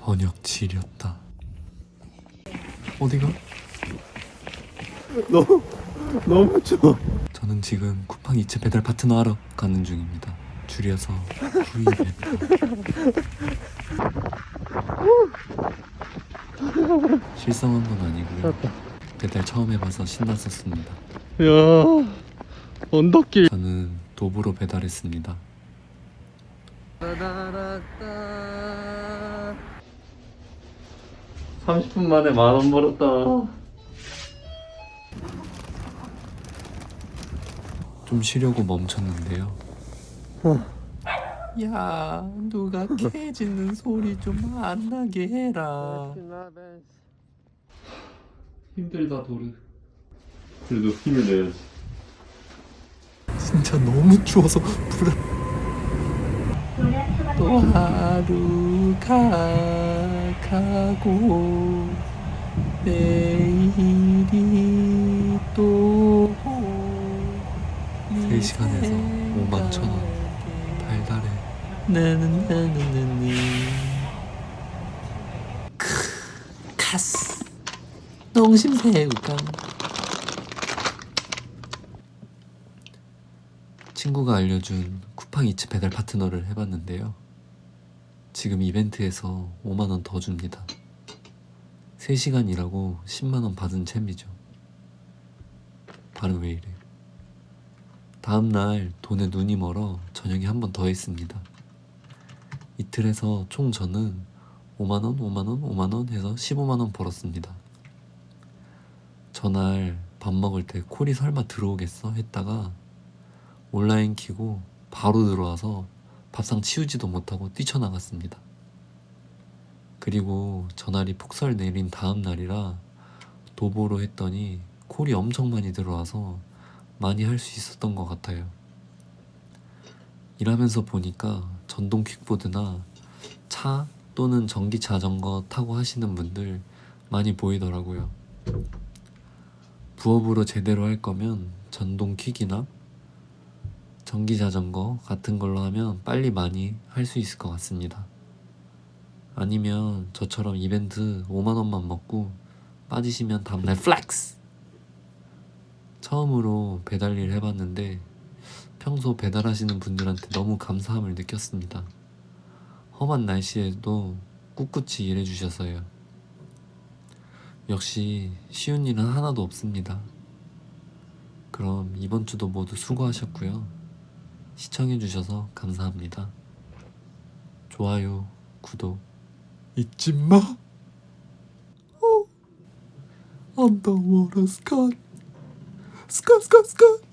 번역 지렸다. 어디가? 너무 너무 추워. 저는 지금 쿠팡 이체 배달 파트너 하러 가는 중입니다. 줄여서 구이벤. 실성한 건 아니고요. 배달 처음 해봐서 신났었습니다. 야 언덕길. 저는 도보로 배달했습니다. 30분 만에 만 원 벌었다. 좀 쉬려고 멈췄는데요. 어. 야, 누가 개 짖는 소리 좀 안 나게 해라. 힘들다 도르. 그래도 힘을 내야지. 진짜 너무 추워서 불안. 또 하루가 가고 내일이 또 3시간에서 5만 천 원. 달달해. 나는 나는 나는. 크 카스. 농심새우깡. 친구가 알려준 쿠팡 이츠 배달 파트너를 해봤는데요. 지금 이벤트에서 5만원 더 줍니다. 3시간 일하고 10만원 받은 챔이죠. 발음 왜 이래? 다음날 돈에 눈이 멀어 저녁에 한 번 더 했습니다. 이틀에서 총 저는 5만원, 5만원, 5만원 해서 15만원 벌었습니다. 전날 밥 먹을 때 콜이 설마 들어오겠어 했다가 온라인 키고 바로 들어와서 밥상 치우지도 못하고 뛰쳐나갔습니다. 그리고 전날이 폭설 내린 다음 날이라 도보로 했더니 콜이 엄청 많이 들어와서 많이 할 수 있었던 것 같아요. 일하면서 보니까 전동 퀵보드나 차 또는 전기 자전거 타고 하시는 분들 많이 보이더라고요. 부업으로 제대로 할 거면 전동 퀵이나 전기 자전거 같은 걸로 하면 빨리 많이 할 수 있을 것 같습니다. 아니면 저처럼 이벤트 5만 원만 먹고 빠지시면 다음날 플렉스! 처음으로 배달 일 해봤는데 평소 배달하시는 분들한테 너무 감사함을 느꼈습니다. 험한 날씨에도 꿋꿋이 일해주셔서요. 역시 쉬운 일은 하나도 없습니다. 그럼 이번 주도 모두 수고하셨고요. 시청해주셔서 감사합니다. 좋아요, 구독 잊지 마. 어. Underwater Scott. Scott, Scott, Scott.